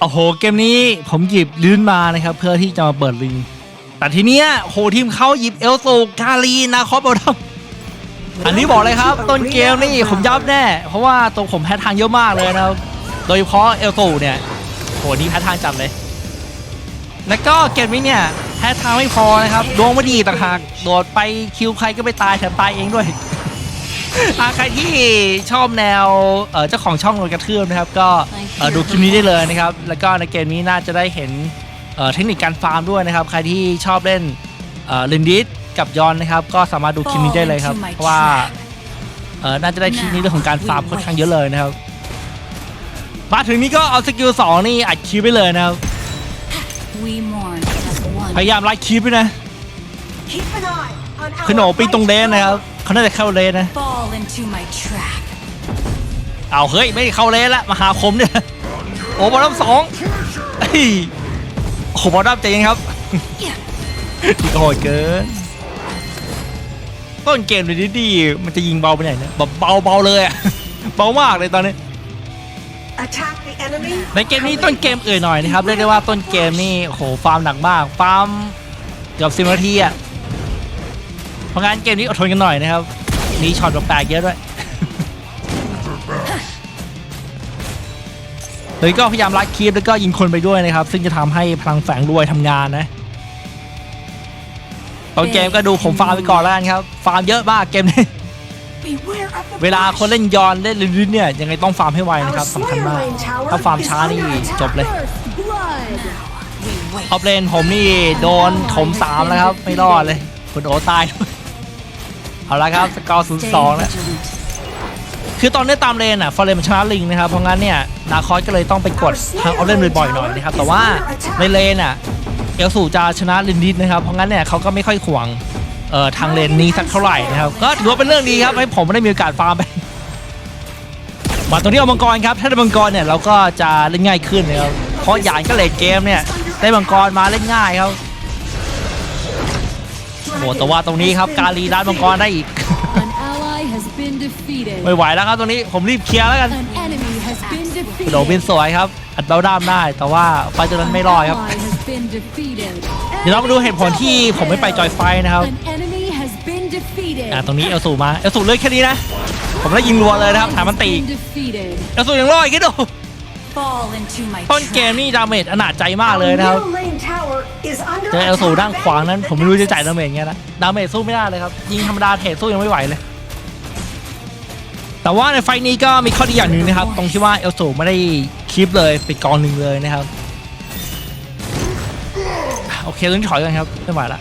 โอ้โหเกมนี้ผมหยิบลื่นมานะครับ เพื่อที่จะมาเปิดลิง แต่ทีเนี้ยโหทีมเขาหยิบเอลโซกาลีนาคอสบอลดัอันนี้บอกเลยครับต้นเกมนี่ผมยับแน่ เพราะว่าตัวผมแพ้ทางเยอะมากเลยนะครับ โดยเฉพาะเอลโซเนี่ยโหนี่แพ้ทางจัดเลย แล้วก็เกมนี้เนี่ยแพ้ทางไม่พอนะครับดวงไม่ดีต่างหากโดดไปคิวใครก็ไปตายแถมตายเองด้วย อ่าใครที่ชอบแนวเอ่อเจ้าของช่องโดนกระทืบนะครับ ก็เอ่อดูคลิปนี้ได้เลยนะครับ แล้วก็ในเกมนี้น่าจะได้เห็นเอ่อเทคนิคการฟาร์มด้วยนะครับ ใครที่ชอบเล่นเอ่อลินดิสกับยอนนะครับ ก็สามารถดูคลิปนี้ได้เลยครับ เพราะว่าเอ่อน่าจะได้คลิปนี้เรื่องของการฟาร์มค่อนข้างเยอะเลยนะครับ มาถึงนี้ก็เอาสกิลสองนี่อัดคลิปไปเลยนะครับ We mourn as one. พยายามไล่คลิปด้วยนะ Keep an eye on our คือโหนปีตรงเลนนะครับ เขาน่าจะเข้าเลนนะ Fall into my trap. เอาเฮ้ยไม่เข้าเลนละมหาคมเนี่ยโอ้บอลดัมสองเฮ้ยโอ้โหบอลดัมใจเย็นครับโหดเกิน ต้นเกมเลยดีๆมันจะยิงเบาไปไหนเนี่ยแบบเบาเบาๆเลยอะเบามากเลยตอนนี้ Attack the enemy. ในเกมนี้ต้นเกมเอ่ยหน่อยนะครับเรียกได้ว่าต้นเกมนี่โอ้โหฟาร์มหนักมากฟาร์มเกือบสิบนาทีอะ เพราะงั้นเกมนี้อดทนกันหน่อยนะครับมีช็อตแปลกๆเยอะด้วยเฮ้ยก็พยายามลัดคีปแล้วก็ยิงคนไปด้วยนะครับ ซึ่งจะทำให้พลังแฝงรวยทำงานนะตอนเกมก็ดูผมฟาร์มไปก่อนแล้วกันครับ ฟาร์มเยอะมากเกมนี้เวลาคนเล่นยอนเล่นลิ้นๆเนี่ยยังไงต้องฟาร์มให้ไวนะครับสำคัญมาก ถ้าฟาร์มช้านี่จบเลย We wait. ท็อปเลนผมนี่โดนถมสามแล้วครับ ไม่รอดเลยคุณโอตายด้วย เอาละครับสกอร์ศูนย์ Stay สองแล้ว vigilant. คือตอนนี้ตามเลนอะฟอร์เรนมันชนะลิงนะครับเพราะงั้นเนี่ยนาคอสก็เลยต้องไปกดทางเอาเล่นบ่อยๆหน่อยนะครับแต่ว่าในเลนอะเอลสูจะชนะลินดิสนะครับเพราะงั้นเนี่ยเขาก็ไม่ค่อยขวางเอ่อทางเลนนี้สักเท่าไหร่นะครับก็ถือว่าเป็นเรื่องดีครับให้ผมไม่ได้มีโอกาสฟาร์มไปมาตรงนี้เอามังกรครับถ้าได้มังกรเนี่ยเราก็จะเล่นง่ายขึ้นนะครับเพราะหยานก็เลดเกมเนี่ยได้มังกรมาเล่นง่ายครับ โอ้แต่ว่าตรงนี้ครับการีด้านมังกรได้อีก An ally has been defeated. ไม่ไหวแล้วครับตรงนี้ผมรีบเคลียร์แล้วกัน An enemy has been โดบิน defeated. สวยครับ อัดเบลด้ามได้ แต่ว่าไฟตัวนั้นไม่รอดครับ Ally has been defeated. เดี๋ยวเรามาดูเหตุผลที่ผมไม่ไปจอยไฟนะครับ An enemy has been defeated. อ่าตรงนี้เอลสูมาเอลสูเลือกแค่นี้นะ ผมได้ยิงรัวเลยนะครับถามมันตีอีก Been defeated. เอลสูยังรอดอีกคิด ต้นเกม trap. นี่ดาเมจอนาจใจมาก Our เลยนะครับ middle lane tower is under เจอเอลสู attack. ด้านขวางนั้น ผมไม่รู้จะจ่ายดาเมจยังไงนะ ดาเมจสู้ไม่ได้เลยครับยิงธรรมดาเทรดสู้ยังไม่ไหวเลย แต่ว่าในไฟท์นี้ก็มีข้อดีอย่างหนึ่งนะครับ ตรงที่ว่าเอลสูไม่ได้คลิปเลยไปกองหนึ่งเลยนะครับ โอเคต้องถอยกันครับไม่ไหวละ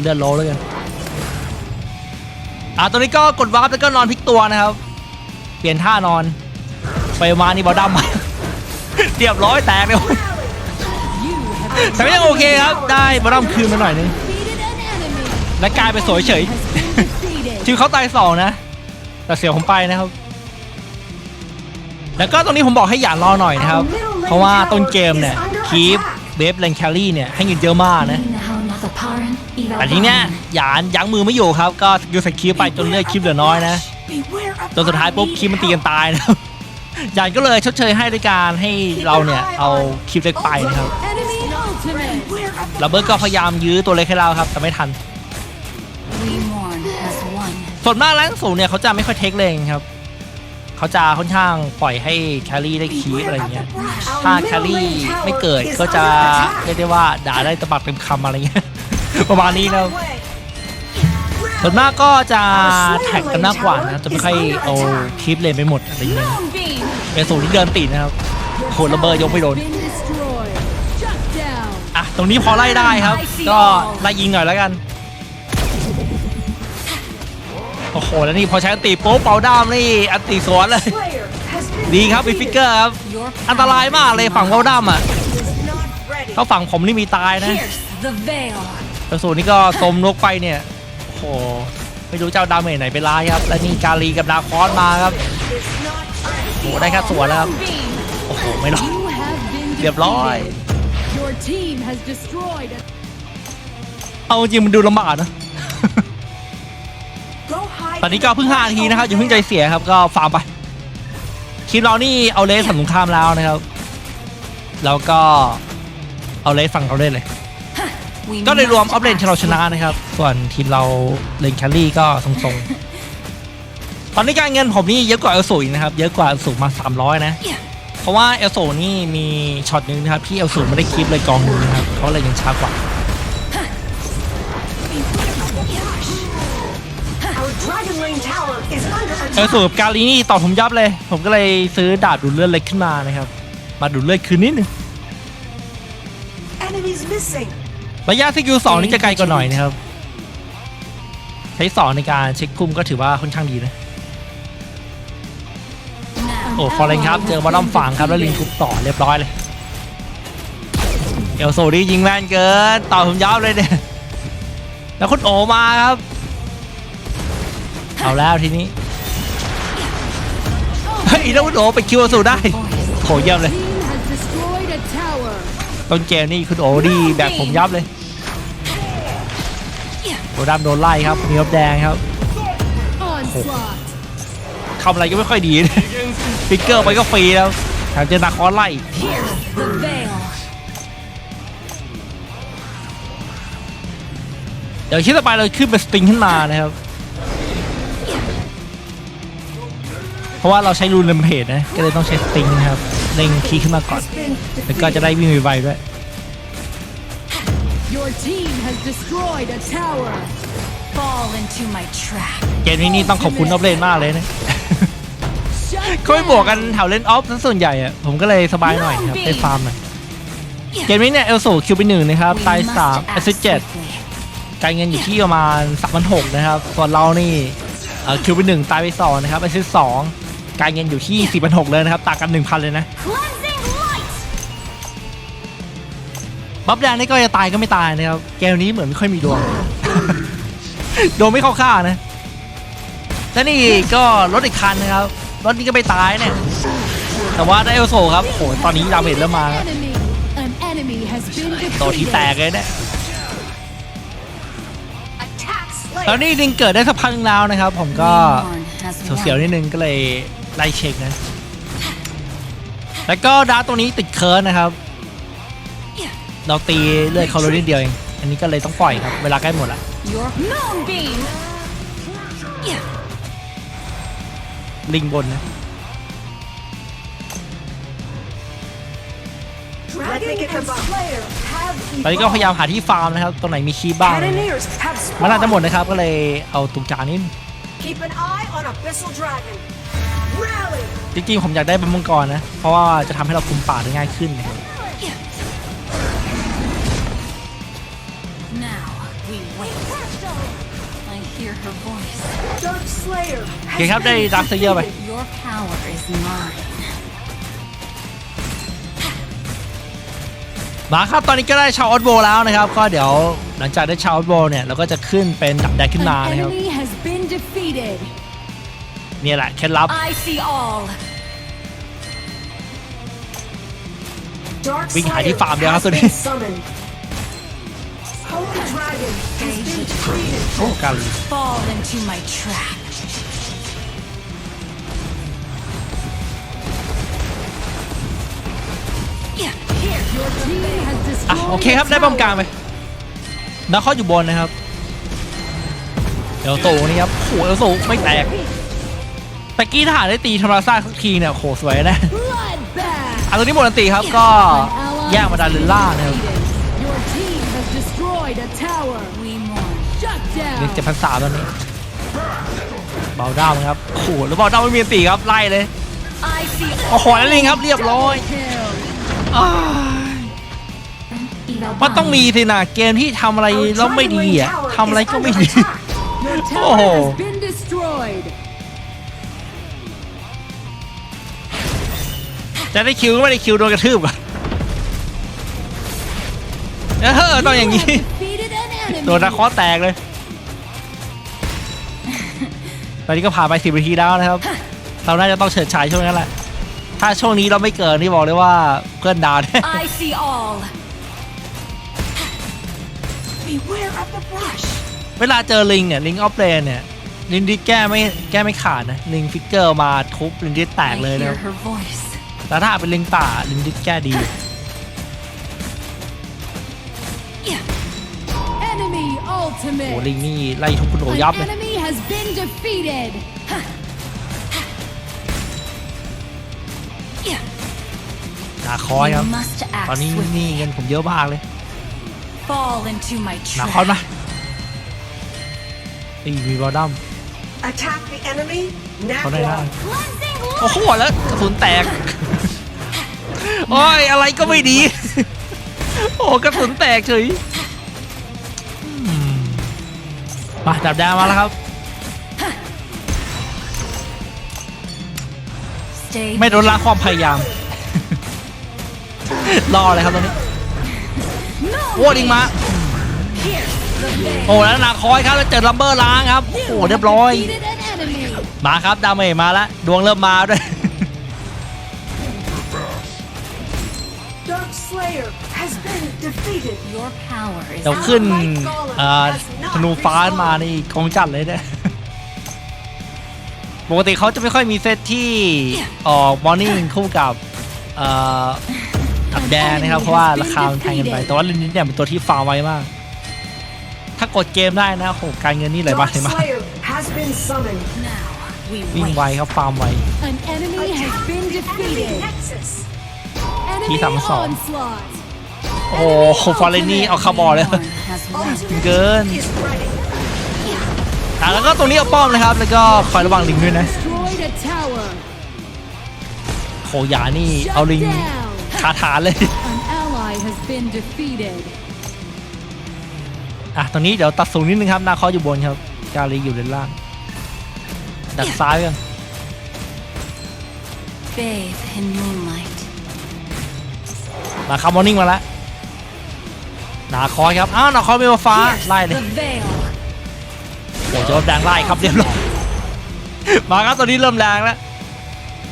เลือดโลแล้วกันอ่าตัวนี้ก็กดวาร์ปแล้วก็นอนพลิกตัวนะครับ เปลี่ยนท่านอน ไปมานี่บอดำมาเรียบร้อยแตกเลยแต่ก็ยังโอเคครับ ได้บอดำคืนมาหน่อยนึง และกลายเป็นสวยเฉยชื่อเขาตายสองนะ แต่เสียผมไปนะครับ แล้วก็ตรงนี้ผมบอกให้หยานรอหน่อยนะครับ เพราะว่าต้นเกมเนี่ยคีฟเบฟเลนแคลรี่เนี่ยให้เงินเยอะมากนะแต่ทีเนี้ยหยานยั้งมือไม่อยู่ครับ ก็ยูใส่คีฟไปจนเลือดคีฟเหลือน้อยนะจนสุดท้ายปุ๊บคีฟมันตีกันตายนะครับ ยานก็เลยชดเชยให้ด้วยการให้เราเนี่ยเอาคีฟเล็กไปนะครับล้วเบิร์ดก็พยายามยื้อตัวเล็กให้เราครับ แต่ไม่ทัน ส่วนมากแรงสูงเนี่ยเขาจะไม่ค่อยเทคเลงครับเขาจะค่อนข้างปล่อยให้แคลรี่ได้คีฟอะไรเงี้ย ถ้าแคลรี่ไม่เกิดก็จะเรียกได้ว่าด่าได้ตะบักเต็มคำอะไรเงี้ยประมาณนี้นะส่วนมากก็จะแท็กกันมากกว่านะจะไม่ค่อยเอาคลิปเลนไปหมดอะไรเงี้ย เป็นสูตรที่เดินติดนะครับโคตระเบิดยกไม่โดนอะตรงนี้พอไล่ได้ครับ ก็ไล่ยิงหน่อยแล้วกันโอ้โหแล้วนี่พอใช้อันตีปุ๊บเป่าด้ามนี่อันตีสวนเลย ดีครับมีฟิกเกอร์ครับอันตรายมากเลยฝั่งเป่าด้ามอะถ้าฝั่งผมนี่มีตายนะแต่สูตรนี้ก็สมนกไปเนี่ยโอ้โหไม่รู้เจ้าดาเมจไหนไปร้ายครับ และนี่กาลีกับดาคอนมาครับ โอ้โหได้แค่สวนแล้วครับ Moonbeam. โอ้โห ไม่รอด You have been เรียบร้อย defeated. Your team has destroyed. a- เอาจริงมันดูลำบากนะ go hide. ตอนนี้ก็เพิ่ง5นาทีนะครับอย่าเพิ่งใจเสียครับก็ฟาร์มไป คลิปเรานี่เอาเลสสำสงครามแล้วนะครับ แล้วก็เอาเลสฝั่งเราได้เลย We ก็เลยรวมอ must อฟเลนที่เราชนะ activate. นะครับ ส่วนทีมเราเลนแคลรี่ก็ทรงๆ ตอนนี้การเงินผมนี่เยอะกว่าเอลสูอีกนะครับ เยอะกว่าเอลสูมา 300 นะ Yeah. เพราะว่าเอลสูนี่มีช็อตหนึงนะครับที่เอลสูไม่ได้คลิปเลยกองหนึงนะครับเขาเลยยังช้ากว่า Our Dragon Lane Tower is under เอล attack. สูกับกาลีนี่ต่อผมยับเลย ผมก็เลยซื้อดาบดูดเลือดเล็กขึ้นมานะครับ มาดูดเลือดคืนนิดนึง Enemies missing. ระยะสกิลสองนี่จะไกลกว่าหน่อยนะครับใช้สองในการเช็คพุ่มก็ถือว่าค่อนข้างดีนะ Now. โอ้ฟอร์เรนครับ เจอบอลลัมฝั่งครับ แล้วลิงทุบต่อเรียบร้อยเลย เอลโซนี่ยิงแม่นเกิน ต่อผมยับเลยเนี่ย แล้วคุณโอมาครับ เอาแล้วทีนี้เฮ้ยแล้วคุณโอไปคิวเอลโซได้โหเยี่ยมเลย ต้นเกมนี่คุณโอดีแบบผมยับเลยโดดำโดนไล่ครับมีรบแดงครับ Onslaught. ทำอะไรก็ไม่ค่อยดีนะฟิกเกอร์ไปก็ฟรีแล้วแถมเจอนาคอนไล่ Pierce the veil. เดี๋ยวคิดต่อไปเราขึ้นเป็นสปริงขึ้นมานะครับ เพราะว่าเราใช้รูนเลมเพจนะ ก็เลยต้องใช้สปริงนะครับเล็งคีย์ขึ้นมาก่อน แล้วก็จะได้วิ่งไวๆด้วย Your team has destroyed a tower. Fall into my trap. เกมนี้นี่ต้องขอบคุณออฟเลนมากเลยนะ Shut เขาไม่บวกกัน down. แถวเลนออฟซะส่วนใหญ่อะผมก็เลยสบายหน่อยครับได้ฟาร์มหน่อยเกมนี้เนี่ยเอลโซคิวไปหนึ่งนะครับ We ตาย must สามแอ act สซิสเจ็ด swiftly. การเงินอยู่ที่ประมาณสามพันหกนะครับ ส่วนเรานี่เอ่อคิวไปหนึ่งตายไปสองนะครับแอสซิสสองการเงินอยู่ที่สี่พันหกเลยนะครับต่างกันหนึ่งพันเลยนะ Cleansing light. บัฟแดงนี่ก็จะตายก็ไม่ตายนะครับเกมนี้เหมือนไม่ค่อยมีดวงดวงไม่เข้าข้างนะและนี่ก็รถอีกคันนะครับ รถนี้ก็ไม่ตายเนี่ย แต่ว่าได้เอลโซครับโหตอนนี้ดาเมจเริ่มมาแล้ว Enemy. An enemy has been ตัวที่แตกเลยเนี่ยแล้วนี่ดิงเกิดได้สักพักหนึ่งแล้วนะครับ ผมก็เสียวๆนิดนึงก็เลยไล่เช็คนะ แล้วก็ดาตัวนี้ติดเคิร์นนะครับ เราตีเลือดเขาลดนิดเดียวเอง อันนี้ก็เลยต้องปล่อยครับ เวลาใกล้หมดละ Your moonbeam. Yeah. ลิงบนนะ Dragon and Slayer have ตอนนี้ก็พยายามหาที่ฟาร์มนะครับ ตรงไหนมีคีย์บ้างนะ Cannoneers have มันอาจจะหมด spawned. นะครับ ก็เลยเอาตุงจานิด Keep an eye on Abyssal Dragon. Rally. จริงๆ ผมอยากได้บัมมังกรนะ เพราะว่าจะทำให้เราคุมป่าได้ง่ายขึ้นนะครับ Now we wait. I hear her voice. Dark Slayer โอเค has ครับได้ been ดักเซเยอร์ไป defeated. Your power is mine. มาครับตอนนี้ก็ได้ชาวออสโบแล้วนะครับ ก็เดี๋ยวหลังจากได้ชาวออสโบเนี่ยเราก็จะขึ้นเป็นดับแดงขึ้นมา An นะครับ enemy has been defeated. เนี่ยแหละเคล็ดลับ I see all. Dark วิ่งหา Slayer ที่ฟาร์มเดียวครับ has ตัวนี้ โอ้กาลี Fall into my trap. Yeah. Here. Your team has อะ destroyed โอเคครับ a ได้ป้อมกลาง tower. ไปนาคออยู่บนนะครับเอลโซนี่ครับโอ้โหเอลโซไม่แตกตะกี้ทหารได้ตีธรรมราซาสักทีเนี่ยโอ้โหสวยนะ Bloodbath. อะตรงนี้หมดอันตีครับก็ An ally แย่งมาดาลินล่า has นะครับ เรียก down. เจ็ดพันสามตอนนี้เบาด้ามครับโอ้โหแล้วเบาด้ามไม่มีอันตีครับไล่เลย I see โอ้โหแล้วลิงครับเรียบร้อย Kill. อ้ายมันต้องมีสินะเกมที่ทำอะไร Our แล้วไม่ Dragon ดี Lane อะ Tower ทำอะไร is ก็ไม่ under ดี attack. Your tower Oh. has been destroyed. จะได้คิวก็ไม่ได้คิวโดนกระทืบก่อนเออต้องอย่าง You นี้ have defeated an enemy. โดนนาคอแตกเลย ตอนนี้ก็ผ่านไปสิบนาทีแล้วนะครับ เราน่าจะต้องเฉิดฉายช่วงนั้นแหละ ถ้าช่วงนี้เราไม่เกินนี่บอกเลยว่าเพื่อนดาวแน่ I see all. Beware of the brush. เวลาเจอลิงเนี่ยลิงออฟเลนเนี่ยลินดิสแก้ไม่แก้ไม่ขาดนะลิงฟิกเกอร์มาทุบลินดิสแต I กเลยนะค hear รับ her voice. แต่ถ้าเป็นลิงป่าลินดิสแก้ดี โอ้ ultimate. ลิงนี่ไล่ทุบคุณโอยับ An เลย enemy has been defeated. นาคอยครับ You must ตอน act นี้ swiftly. นี่เงินผมเยอะมากเลย Fall into my นาคอย trap. มาอีมีบอลดัม Attack the enemy. เขาได้ Nat ได้ one. Cleansing โอ้โหแล้วกระสุนแตกโอ้ยอะไรก็ไม่ดี โอ้กระสุนแตกเฉย มาดับแดงมาแล้วครับ Stay ไม่โดนละความพยายาม รอเลยครับตรงนี้โอ้ดิงมา โอ้แล้วนาคอยครับแล้วเจอลัมเบอร์ล้างครับ โอ้โหเรียบร้อย Defeated an enemy. มาครับดาเมจมาแล้วดวงเริ่มมาด้วย Dark Slayer has been defeated. Your power is เดี๋ยวขึ้นเอ่อธนูฟ้ามานี่กองจัดเลยเนี่ยปกติเขาจะไม่ค่อยมีเซตที่ออกมอร์นิ่งคู่กับเอ่อกับแดงนะครับ เพราะว่าราคามันแพงกันไป แต่ว่าลินนิดเนี่ยเป็นตัวที่ฟาร์มไว้มาก ถ้ากดเกมได้นะโอ้โหการเงินนี่ไหลมา Dark ไหลมา Slayer has been summoned. now. We วิ่ง wait. ไวครับฟาร์มไว An enemy has been Enemy defeated. Nexus. โอ้โหฟอร์เรนนี่เอาคาร์บอลเลย One has left. Ultimate Good. is ready. อะแล้วก็ตรงนี้เอาป้อมนะครับ แล้วก็คอยระวังลิงด้วยนะ Destroyed a tower. โคยานี่เอา Shut ลิง down. คาถาเลย An ally has been defeated. อะตรงนี้เดี๋ยวตัดสูงนิดนึงครับ นาคออยู่บนครับ กาลีอยู่ด้านล่าง ดักซ้ายกัน Bathe in moonlight. นาคามอร์นิ่งมาแล้ว นาคอยครับ อ้าวนาคอยมีฟ้าไล่เลย The veil. โอ้โหเจะแดงไล่ครับเรียบร้อยมาครับตอนนี้เริ่มแรงแล้ว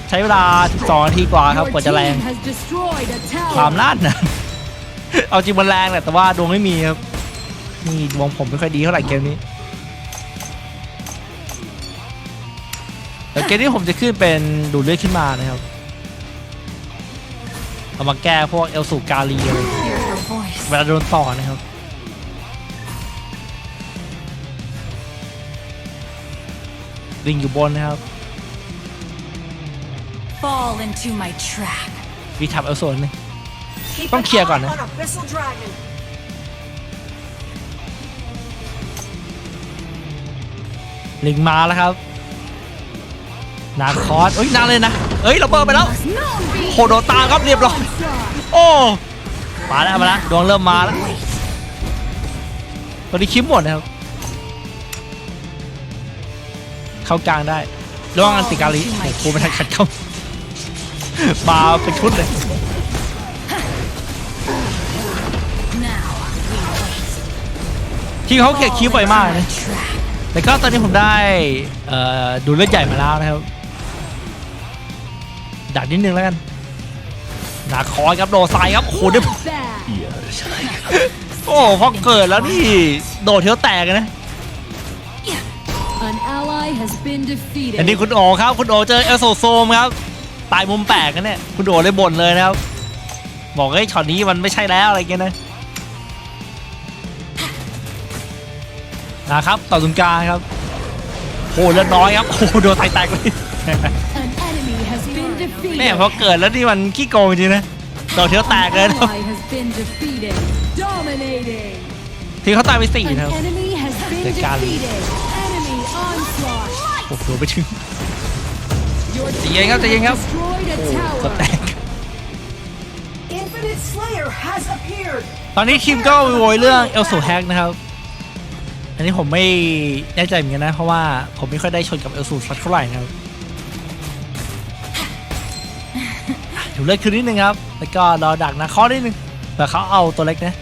ใช้เวลา12นาทีกว่าครับ Your กว่าจะแรง team has destroyed a ความ tower. น่านนะเอาจริงมันแรงแหละแต่ว่าดวงไม่มีครับนี่ดวงผมไม่ค่อยดีเท่าไหร่เกมนี้แต่เกมนี้ผมจะขึ้นเป็นดูดเลือดขึ้นมานะครับเอามาแก้พวกเอลสูกาลีอะไร Hear her voice. เวลาโดนต่อนะครับลิงอยู่บนนะครับ Fall into my trap. วีทับเอลโซนนึง Keep Không an chia eye còn nữa. on Abyssal Dragon. ลิงมาแล้วครับ นาคอสเอ้ยนานเลยนะ เอ้ยเราเปิดไปแล้วโคโดตามครับเรียบร้อย โอ้ มาแล้วมาแล้วดวงเริ่มมาแล้วตอนนี้คลิปหมดนะครับเข้ากลางได้ระวังอันติการีโอ้โหไม่ทันขัดเข้ามาเป็นชุดเลยที่เขาเขียคลิปไวมากนะแล้วก็ตอนนี้ผมได้เอ่อดูเลือดใหญ่มาแล้วนะครับดักนิดนึงแล้วกันนาคอยครับโดดใส่ครับโอ้โหดี๋ยว Bad. โอ้พอเกิดแล้วนี่ โดดเที่ยวแตกเลยนะ An ally has been อันนี้ defeated. คุณโอครับ คุณโอเจอเอลโซโซมครับ ตายมุมแปลกกันเนี่ย คุณโอเลยบ่นเลยนะครับ บอกเฮ้ยช็อตนี้มันไม่ใช่แล้วอะไรเงี้ยนะนะครับต่อตรงกลางครับโอ้เลือดน้อยครับโอ้โดนไตแตกเลย An enemy has been แม่ defeated. พอเกิดแล้วนี่มันขี้โกงจริงๆนะ โดดเที่ยวแตกเลยนะครับ ทีเขาตายไปสี่นะครับ enemy has been The Galley. โอ้โหไปถึง ใจเย็นครับใจเย็นครับ destroyed a ก็แตก Infinite Slayer has appeared. ตอนนี้ทีมก็โวยเรื่องเอลสูแฮกนะครับ อันนี้ผมไม่แน่ใจเหมือนกันนะ เพราะว่าผมไม่ค่อยได้ชนกับเอลสูสักเท่าไหร่นะครับ เลือดคืนนิดนึงครับ แล้วก็รอดักนะข้อนิดนึงเผื่อเขาเอาตัวเล็กนะ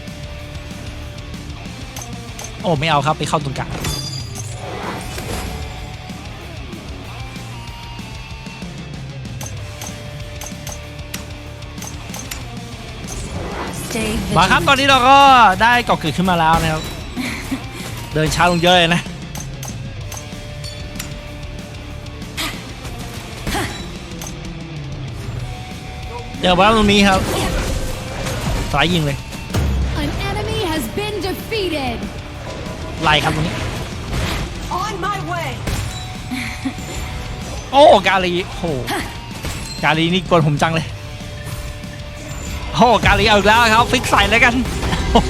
โอ้ไม่เอาครับไปเข้าตรงกลาง Stay มาครับ vigilant. ตอนนี้เราก็ได้เกาะเกิดขึ้นมาแล้วนะครับ เดินช้าลงเยอะเลยนะ เดี๋ยวมาตรงนี้ครับสายยิงเลย An enemy has been defeated. ไล่ครับตรงนี้ On my way. โอ้กาลีโอ้โหกาลีนี่กวนผมจังเลยโอ้กาลีเอาอีกแล้วครับ ฟิกใส่แล้วกัน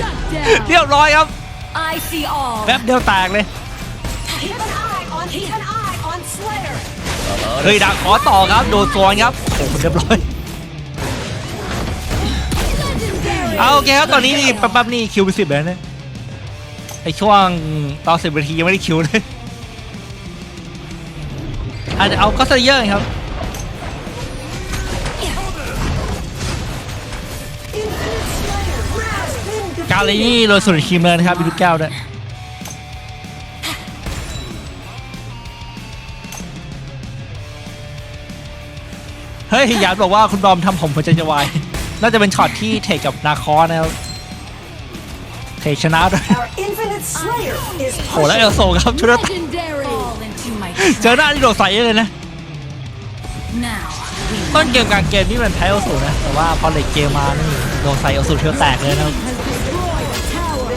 Shut down. เรียบร้อยครับ I see all. แป๊บเดียวแตกเลย Keep an eye on keep an eye on Slayer. เฮ้ยดักขอต่อครับ โดนโซนครับโอ้โหเรียบร้อย เอาโอเคครับตอนนี้นี่แป๊บๆนี่คิวไปสิบแล้วเนี่ยไอช่วงตอนสิบนาทียังไม่ได้คิวเลยอาจจะเอาก็ซะเยอะครับกาลีนี่โดยสุดทีมเลยนะครับมีลูกแก้วด้วยเฮ้ยอยากบอกว่าคุณบอมทำผมหัวใจจะวาย น่าจะเป็นช็อตที่เทคกับนาคอสนะครับเทคชนะด้วย Our Infinite Slayer is โหแล้วเอลโซครับชุดนั้น Legendary. Fall into my เจอหน้าที่โดดใส่เลยนะ Now we ต้นเกมกลางเกมนี่มันแพ้เอลสูนะแต่ว่าพอเลกเกมมานี่โดนใส่เอลสูเทียวแตกเลยนะครับ Has destroyed a tower.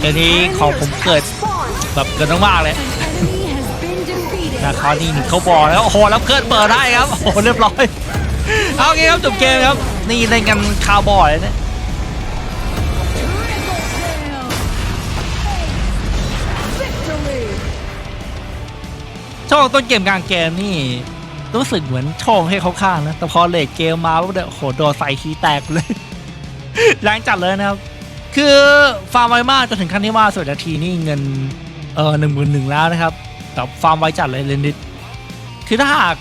เกมนี้ของผมเกิด spawned. แบบเกิดมากๆเลย Enemy has been defeated. นาคอสนี่หนึ่งเขาบอลแล้วโอ้โหแล้วเกิดเปิดได้ครับโอ้โหเรียบร้อย เอาโอเคครับจบเกมครับ นี่เล่นกันคาร์บอยเลยนะช่วงต้นเกมกลางเกมนี่ รู้สึกเหมือนช่องให้เขาข้างนะ แต่พอเลทเกมมาปุ๊บเนี่ยโอ้โหโดนใส่ทีแตกเลยแรงจัดเลยนะครับ คือฟาร์มไวมากจนถึงขั้นที่ว่าสุดนาทีนี่เงินเออหนึ่งหมื่นหนึ่งแล้วนะครับแต่ฟาร์มไวจัดเลยเลนดิสคือถ้าหาก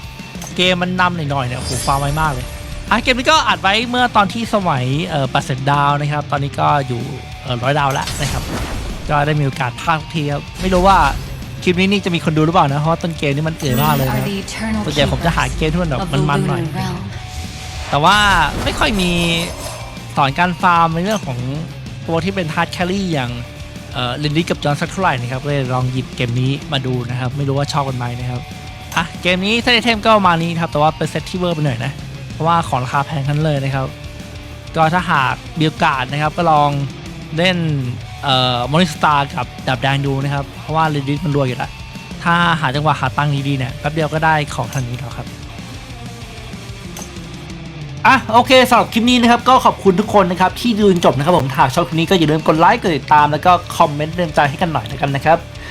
เกมมันนำหน่อยๆเนี่ยโอ้โหฟาร์มไวมากเลยอะเกมนี้ก็อัดไว้เมื่อตอนที่สมัยเออปัดเซนดาวนะครับ ตอนนี้ก็อยู่เออร้อยดาวแล้วนะครับ ก็ได้มีโอกาสพากย์ทีครับไม่รู้ว่าคลิปนี้นี่จะมีคนดูหรือเปล่านะ เพราะว่าต้นเกมนี่มันเอ๋ยมากเลย are นะ the eternal ส่วนใหญ่ผมจะหา keepers เกมที่มันแบบ of the มันๆหน่อย lunar realm. แต่ว่าไม่ค่อยมีสอนการฟาร์มในเรื่องของตัวที่เป็นฮาร์ดแคลรี่อย่างเอ่อลินดี้กับจอห์นสักเท่าไหร่นะครับเลยลองหยิบเกมนี้มาดูนะครับ ไม่รู้ว่าชอบกันไหมนะครับ อะเกมนี้เซตไอเทมก็ประมาณนี้ครับแต่ว่าเป็นเซตที่เวอร์ไปหน่อยนะเพราะว่าของราคาแพงทั้นเลยนะครับ ก็ถ้าหากมีโอกาสนะครับก็ลองเล่นเอ่อมอนิสตากับดับแดงดูนะครับ เพราะว่าลินดี้มันรวยอยู่แล้วถ้าหาจังหวะหาตังค์ดีๆเนี่ยแป๊บเดียวก็ได้ของทันนี้แล้วครับอะโอเคสำหรับคลิปนี้นะครับก็ขอบคุณทุกคนนะครับที่ดูจนจบนะครับผมหากชอบคลิปนี้ก็อย่าลืมกดไลค์กดติดตามแล้วก็คอมเมนต์เรื่องใจให้กันหน่อยแล้วกันนะครับ